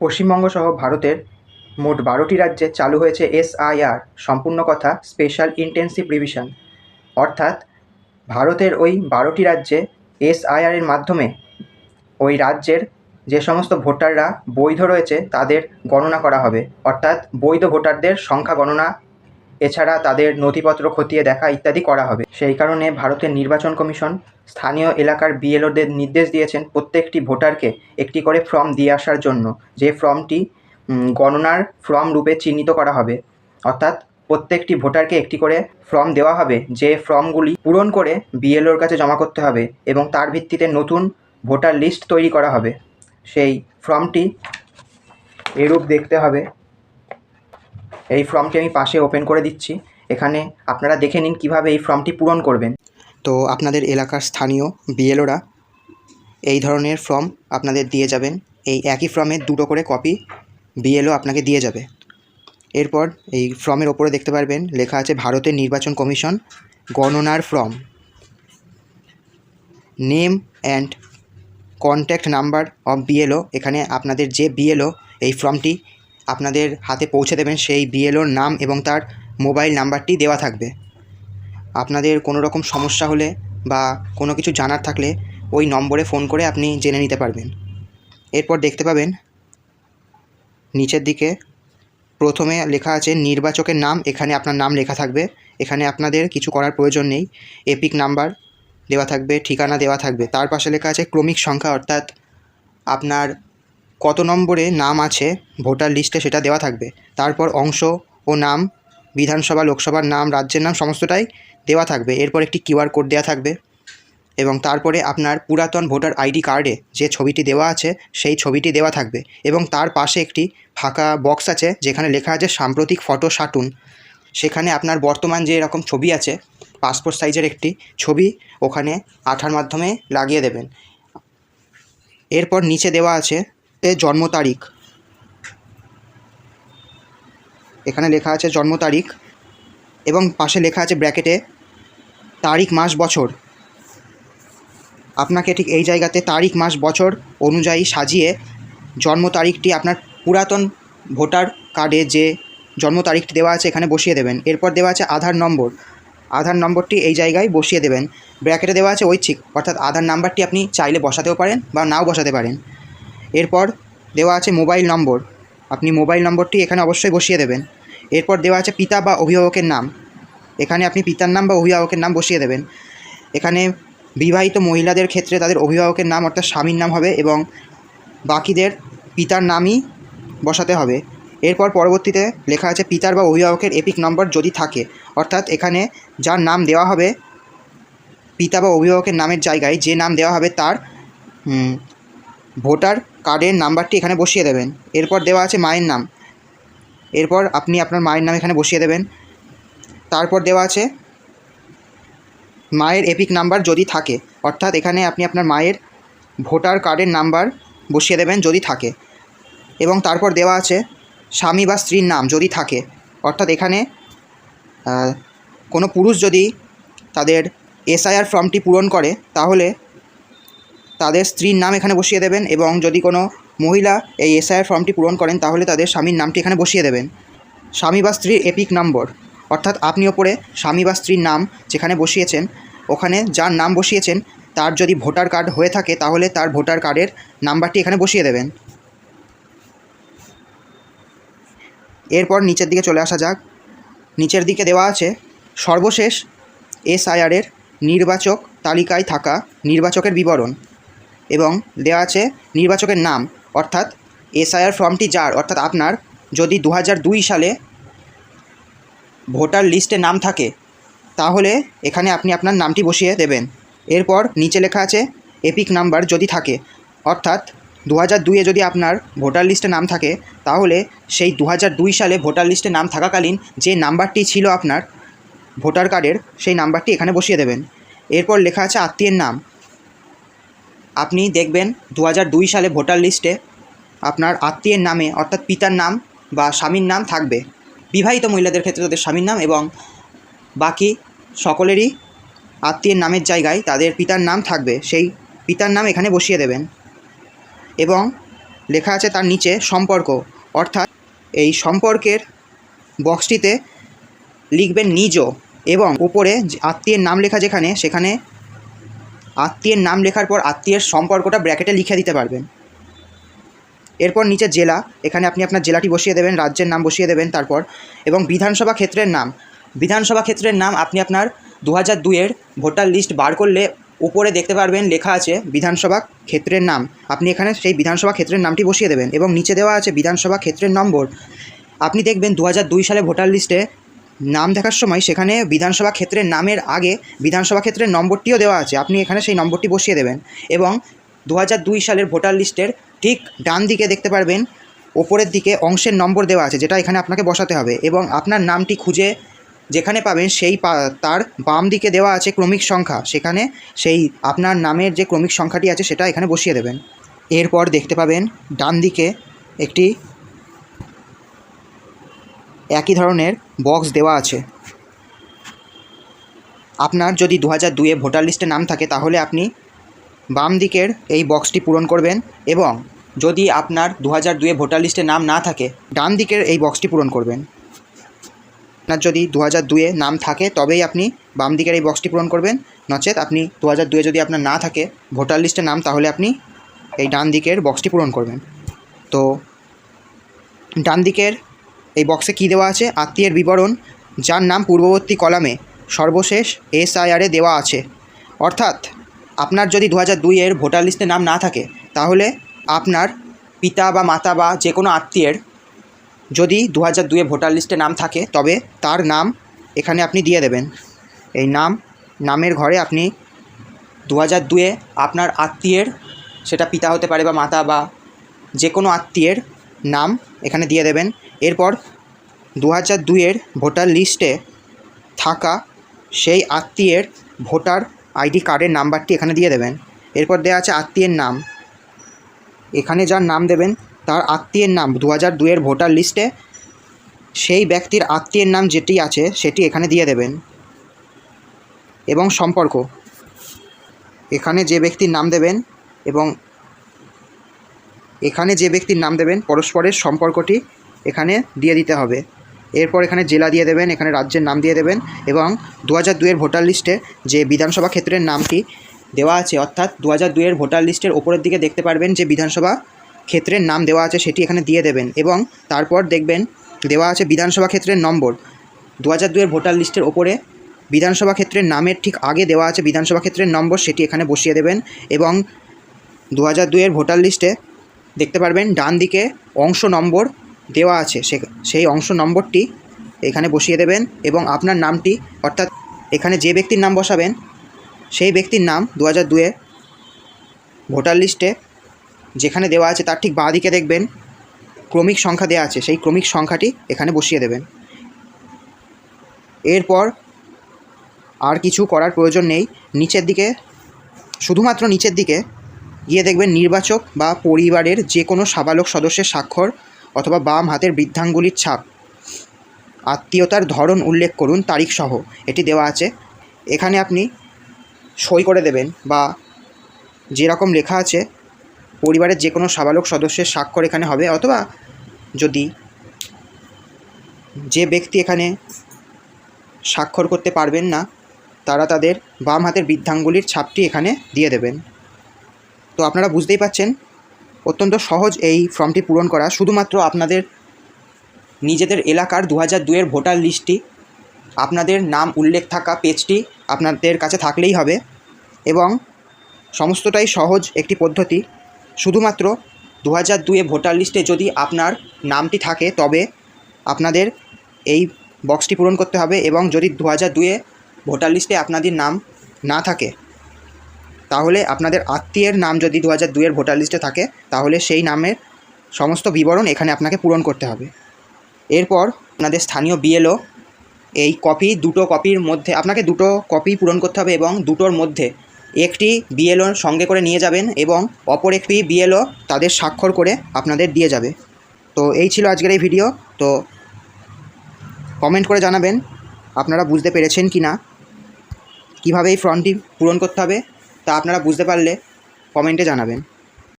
পশ্চিমবঙ্গ সহ ভারতের মোট বারোটি রাজ্যে চালু হয়েছে এসআইআর, সম্পূর্ণ কথা স্পেশাল ইন্টেন্সিভ রিভিশন। অর্থাৎ ভারতের ওই বারোটি রাজ্যে এসআইআরের মাধ্যমে ওই রাজ্যের যে সমস্ত ভোটাররা বৈধ রয়েছে তাদের গণনা করা হবে। অর্থাৎ বৈধ ভোটারদের সংখ্যা গণনা এছাড়া তাদের নথিপত্র খতিয়ে দেখা ইত্যাদি করা হবে। সেই কারণে ভারতের নির্বাচন কমিশন স্থানীয় এলাকার বিএলওদের নির্দেশ দিয়েছেন প্রত্যেকটি ভোটারকে একটি করে ফর্ম দিয়ে আসার জন্য। যে ফর্মটি গণনার ফর্ম রূপে চিহ্নিত করা হবে। অর্থাৎ প্রত্যেকটি ভোটারকে একটি করে ফর্ম দেওয়া হবে। যে ফর্মগুলি পূরণ করে বিএলওর কাছে জমা করতে হবে এবং তার ভিত্তিতে নতুন ভোটার লিস্ট তৈরি করা হবে। সেই ফর্মটি এরূপ দেখতে হবে। এই ফর্মটি আমি পাশে ওপেন করে দিচ্ছি। এখানে আপনারা দেখে নিন কীভাবে এই ফর্মটি পূরণ করবেন। তো আপনাদের এলাকার স্থানীয় বিএলওরা এই ধরনের ফর্ম আপনাদের দিয়ে যাবেন। এই একই ফর্মের দুটো করে কপি বিএলও আপনাকে দিয়ে যাবে। এরপর এই ফর্মের ওপরে দেখতে পারবেন, লেখা আছে ভারতের নির্বাচন কমিশন গণনার form. Name and contact number of BLO, এখানে আপনাদের যে বিএলও এই ফর্মটি আপনাদের হাতে পৌঁছে দেবেন সেই বিএলওর নাম এবং তার মোবাইল নাম্বারটি দেওয়া থাকবে। আপনাদের কোনো রকম সমস্যা হলে বা কোনো কিছু জানার থাকলে ওই নম্বরে ফোন করে আপনি জেনে নিতে পারবেন। এরপর দেখতে পাবেন, নিচের দিকে প্রথমে লেখা আছে, নির্বাচকের নাম, এখানে আপনার নাম লেখা থাকবে। এখানে আপনাদের কিছু করার প্রয়োজন নেই। এপিক নাম্বার দেওয়া থাকবে, ঠিকানা দেওয়া থাকবে। তার পাশে লেখা আছে, ক্রমিক সংখ্যা, অর্থাৎ আপনার কত নম্বরে নাম আছে ভোটার লিস্টে সেটা দেওয়া থাকবে। তারপর অংশ ও নাম, বিধানসভা, লোকসভার নাম, রাজ্যের নাম, সমস্তটাই দেওয়া থাকবে। এরপর একটি কিউআর কোড দেওয়া থাকবে এবং তারপরে আপনার পুরাতন ভোটার আইডি কার্ডে যে ছবিটি দেওয়া আছে, সেই ছবিটি দেওয়া থাকবে এবং তার পাশে একটি ফাঁকা বক্স আছে যেখানে লেখা আছে সাম্প্রতিক ফটো সাটুন। সেখানে আপনার বর্তমান যে এরকম ছবি আছে, পাসপোর্ট সাইজের একটি ছবি, ওখানে আঠার মাধ্যমে লাগিয়ে দেবেন। এরপর নিচে দেওয়া আছে এ জন্ম তারিখ। এখানে লেখা আছে জন্ম তারিখ এবং পাশে লেখা আছে ব্র্যাকেটে তারিখ, মাস, বছর। আপনাকে ঠিক এই জায়গাতে তারিখ, মাস, বছর অনুযায়ী সাজিয়ে জন্ম তারিখটি আপনার পুরাতন ভোটার কার্ডে যে জন্ম তারিখটি দেওয়া আছে এখানে বসিয়ে দেবেন। এরপর দেওয়া আছে আধার নম্বর। আধার নম্বরটি এই জায়গায় বসিয়ে দেবেন। ব্র্যাকেটে দেওয়া আছে ঐচ্ছিক, অর্থাৎ আধার নাম্বারটি আপনি চাইলে বসাতেও পারেন বা নাও বসাতে পারেন। এরপর দেওয়া আছে মোবাইল নম্বর। আপনি মোবাইল নম্বরটি এখানে অবশ্যই বসিয়ে দেবেন। এরপর দেওয়া আছে পিতা বা অভিভাবকের নাম। এখানে আপনি পিতার নাম বা অভিভাবকের নাম বসিয়ে দেবেন। এখানে বিবাহিত মহিলাদের ক্ষেত্রে তাদের অভিভাবকের নাম অর্থাৎ স্বামীর নাম হবে এবং বাকিদের পিতার নামই বসাতে হবে। এরপর পরবর্তীতে লেখা আছে পিতার বা অভিভাবকের এপিক নম্বর যদি থাকে, অর্থাৎ এখানে যার নাম দেওয়া হবে পিতা বা অভিভাবকের নামের জায়গায় যে নাম দেওয়া হবে তার ভোটার কার্ডের নাম্বারটি এখানে বসিয়ে দেবেন। এরপর দেওয়া আছে মায়ের নাম। এরপর আপনি আপনার মায়ের নাম এখানে বসিয়ে দেবেন। তারপর দেওয়া আছে মায়ের এপিক নাম্বার যদি থাকে, অর্থাৎ এখানে আপনি আপনার মায়ের ভোটার কার্ডের নাম্বার বসিয়ে দেবেন যদি থাকে। এবং তারপর দেওয়া আছে স্বামী বা স্ত্রীর নাম যদি থাকে, অর্থাৎ এখানে কোনো পুরুষ যদি তাদের এসআইআর ফর্মটি পূরণ করে, তাহলে তাদের স্ত্রীর নাম এখানে বসিয়ে দেবেন এবং যদি কোনো মহিলা এই এসআইআর ফর্মটি পূরণ করেন, তাহলে তাদের স্বামীর নামটি এখানে বসিয়ে দেবেন। স্বামী বা স্ত্রীর এপিক নম্বর। অর্থাৎ আপনি ওপরে স্বামী বা স্ত্রীর নাম যেখানে বসিয়েছেন, ওখানে যার নাম বসিয়েছেন, তার যদি ভোটার কার্ড হয়ে থাকে, তাহলে তার ভোটার কার্ডের নাম্বারটি এখানে বসিয়ে দেবেন। এরপর নিচের দিকে চলে আসা যাক। নিচের দিকে দেওয়া আছে, সর্বশেষ এসআইআরের নির্বাচক তালিকায় থাকা নির্বাচকের বিবরণ। এবং দেওয়া আছে নির্বাচকের নাম, অর্থাৎ এসআইআর ফর্মটি যার, অর্থাৎ আপনার, যদি দু সালে ভোটার লিস্টে নাম থাকে, তাহলে এখানে আপনি আপনার নামটি বসিয়ে দেবেন। এরপর নিচে লেখা আছে এপিক নাম্বার যদি থাকে, অর্থাৎ দু হাজার দুইয়ে যদি আপনার ভোটার লিস্টে নাম থাকে, তাহলে সেই দু দুই সালে ভোটার লিস্টে নাম থাকাকালীন যে নাম্বারটি ছিল আপনার ভোটার কার্ডের, সেই নাম্বারটি এখানে বসিয়ে দেবেন। এরপর লেখা আছে আত্মীয়ের নাম আপনি দেখবেন দু সালে ভোটার লিস্টে আপনার আত্মীয়ের নামে, অর্থাৎ পিতার নাম বা স্বামীর নাম থাকবে। বিবাহিত মহিলাদের ক্ষেত্রে তাদের স্বামীর নাম এবং বাকি সকলেরই আত্মীয়ের নামের জায়গায় তাদের পিতার নাম থাকবে। সেই পিতার নাম এখানে বসিয়ে দেবেন। এবং লেখা আছে তার নিচে সম্পর্ক, অর্থাৎ এই সম্পর্কের বক্সটিতে লিখবেন নিজ এবং উপরে আত্মীয়ের নাম লেখা যেখানে, সেখানে আত্মীয়ের নাম লেখার পর আত্মীয়ের সম্পর্কটা ব্র্যাকেটে লিখে দিতে পারবেন। এরপর নিচে জেলা, এখানে আপনি আপনার জেলাটি বসিয়ে দেবেন, রাজ্যের নাম বসিয়ে দেবেন তারপর। এবং বিধানসভা ক্ষেত্রের নাম। বিধানসভা ক্ষেত্রের নাম আপনি আপনার দু হাজার দুইয়ের ভোটার লিস্ট বার করলে উপরে দেখতে পারবেন লেখা আছে বিধানসভা ক্ষেত্রের নাম। আপনি এখানে সেই বিধানসভা ক্ষেত্রের নামটি বসিয়ে দেবেন এবং নিচে দেওয়া আছে বিধানসভা ক্ষেত্রের নম্বর। আপনি দেখবেন দু সালে ভোটার লিস্টে নাম দেখার সময় সেখানে বিধানসভা ক্ষেত্রের নামের আগে বিধানসভা ক্ষেত্রের নম্বরটিও দেওয়া আছে। আপনি এখানে সেই নম্বরটি বসিয়ে দেবেন এবং দু সালের ভোটার লিস্টের ঠিক ডান দিকে দেখতে পারবেন, ওপরের দিকে অংশের নম্বর দেওয়া আছে, যেটা এখানে আপনাকে বসাতে হবে এবং আপনার নামটি খুঁজে যেখানে পাবেন সেই তার বাম দিকে দেওয়া আছে ক্রমিক সংখ্যা। সেখানে সেই আপনার নামের যে ক্রমিক সংখ্যাটি আছে সেটা এখানে বসিয়ে দেবেন। এরপর দেখতে পাবেন ডান দিকে একটি একই ধরনের বক্স দেওয়া আছে। আপনার যদি দু হাজার দুয়ে ভোটার লিস্টে নাম থাকে, তাহলে আপনি বাম দিকের এই বক্সটি পূরণ করবেন এবং যদি আপনার দু হাজার দুয়ে ভোটার লিস্টে নাম না থাকে, ডান দিকের এই বক্সটি পূরণ করবেন। আপনার যদি দু হাজার দুয়ে নাম থাকে, তবেই আপনি বাম দিকের এই বক্সটি পূরণ করবেন। নচেত আপনি দু হাজার দুয়ে যদি আপনার না থাকে ভোটার লিস্টে নাম, তাহলে আপনি এই ডান দিকের বক্সটি পূরণ করবেন। তো ডান দিকের এই বক্সে কী দেওয়া আছে? আত্মীয়ের বিবরণ, যার নাম পূর্ববর্তী কলামে সর্বশেষ এসআইআরে দেওয়া আছে। অর্থাৎ, আপনার যদি দু হাজার দুইয়ের ভোটার লিস্টে নাম না থাকে, তাহলে আপনার পিতা বা মাতা বা যে কোনো আত্মীয়ের যদি দু হাজার দুয়ে ভোটার লিস্টে নাম থাকে, তবে তার নাম এখানে আপনি দিয়ে দেবেন। এই নাম, নামের ঘরে আপনি দু হাজার দুয়ে আপনার আত্মীয়ের, সেটা পিতা হতে পারে বা মাতা বা যে কোনো আত্মীয়ের নাম এখানে দিয়ে দেবেন। এরপর দু হাজার দুইয়ের ভোটার লিস্টে থাকা সেই আত্মীয়ের ভোটার আইডি কার্ডের নাম্বারটি এখানে দিয়ে দেবেন। এরপর দেওয়া আছে আত্মীয়ের নাম। এখানে যার নাম দেবেন, তার আত্মীয়ের নাম। দু হাজার দুইয়ের ভোটার লিস্টে সেই ব্যক্তির আত্মীয়ের নাম যেটি আছে, সেটি এখানে দিয়ে দেবেন। এবং সম্পর্ক। এখানে যে ব্যক্তির নাম দেবেন এবং এখানে যে ব্যক্তির নাম দেবেন, পরস্পরের সম্পর্কটি এখানে দিয়ে দিতে হবে। এরপর এখানে জেলা দিয়ে দেবেন, এখানে রাজ্যের নাম দিয়ে দেবেন এবং দু হাজার দুইয়ের ভোটার লিস্টে যে বিধানসভা ক্ষেত্রের নামটি দেওয়া আছে, অর্থাৎ দু হাজার দুইয়ের ভোটার লিস্টের ওপরের দিকে দেখতে পারবেন যে বিধানসভা ক্ষেত্রের নাম দেওয়া আছে, সেটি এখানে দিয়ে দেবেন এবং তারপর দেখবেন দেওয়া আছে বিধানসভা ক্ষেত্রের নম্বর। দু হাজার দুইয়ের ভোটার লিস্টের ওপরে বিধানসভা ক্ষেত্রের নামের ঠিক আগে দেওয়া আছে বিধানসভা ক্ষেত্রের নম্বর, সেটি এখানে বসিয়ে দেবেন এবং দু হাজার দুইয়ের ভোটার লিস্টে দেখতে পারবেন ডান দিকে অংশ নম্বর দেওয়া আছে সেই অংশ নম্বরটি এখানে বসিয়ে দেবেন এবং আপনার নামটি, অর্থাৎ এখানে যে ব্যক্তির নাম বসাবেন, সেই ব্যক্তির নাম দু হাজার দুয়ে ভোটার লিস্টে যেখানে দেওয়া আছে তার ঠিক বাঁ দিকে দেখবেন, ক্রমিক সংখ্যা দেওয়া আছে, সেই ক্রমিক সংখ্যাটি এখানে বসিয়ে দেবেন। এরপর আর কিছু করার প্রয়োজন নেই, নিচের দিকে, শুধুমাত্র নিচের দিকে গিয়ে দেখবেন নির্বাচক বা পরিবারের যে কোনো সাবালক সদস্যের স্বাক্ষর অথবা বাম হাতের বৃদ্ধাঙ্গুলির ছাপ। আত্মীয়তার ধরন উল্লেখ করুন তারিখ সহ এটি দেওয়া আছে। এখানে আপনি সই করে দেবেন বা যেরকম লেখা আছে, পরিবারের যে কোনো সাবালক সদস্যের স্বাক্ষর এখানে হবে, অথবা যদি যে ব্যক্তি এখানে স্বাক্ষর করতে পারবেন না, তারা তাদের বাম হাতের বৃদ্ধাঙ্গুলির ছাপটি এখানে দিয়ে দেবেন। তো আপনারা বুঝতেই পাচ্ছেন অত্যন্ত সহজ এই ফর্মটি পূরণ করা। শুধুমাত্র আপনাদের নিজেদের এলাকার দু হাজার দুয়ের ভোটার লিস্টটি, আপনাদের নাম উল্লেখ থাকা পেজটি আপনাদের কাছে থাকলেই হবে এবং সমস্তটাই সহজ একটি পদ্ধতি। শুধুমাত্র দু হাজার দুয়ে ভোটার লিস্টে যদি আপনার নামটি থাকে, তবে আপনাদের এই বক্সটি পূরণ করতে হবে এবং যদি দু হাজার দুয়ে ভোটার লিস্টে আপনাদের নাম না থাকে তাহলে আপনাদের আত্মীয়ের নাম যদি দু হাজার দুইয়ের ভোটার লিস্টে থাকে, তাহলে সেই নামের সমস্ত বিবরণ এখানে আপনাকে পূরণ করতে হবে। এরপর আপনাদের স্থানীয় বিএলও, এই কপি, দুটো কপির মধ্যে, আপনাকে দুটো কপি পূরণ করতে হবে এবং দুটোর মধ্যে একটি বিএলওর সঙ্গে করে নিয়ে যাবেন এবং অপর একটি বিএলও তাদের স্বাক্ষর করে আপনাদের দিয়ে যাবে। তো এই ছিল আজকের এই ভিডিও। তো কমেন্ট করে জানাবেন, আপনারা বুঝতে পেরেছেন কি না কীভাবে এই ফর্মটি পূরণ করতে হবে? তা আপনারা বুঝতে পারলে কমেন্টে জানাবেন।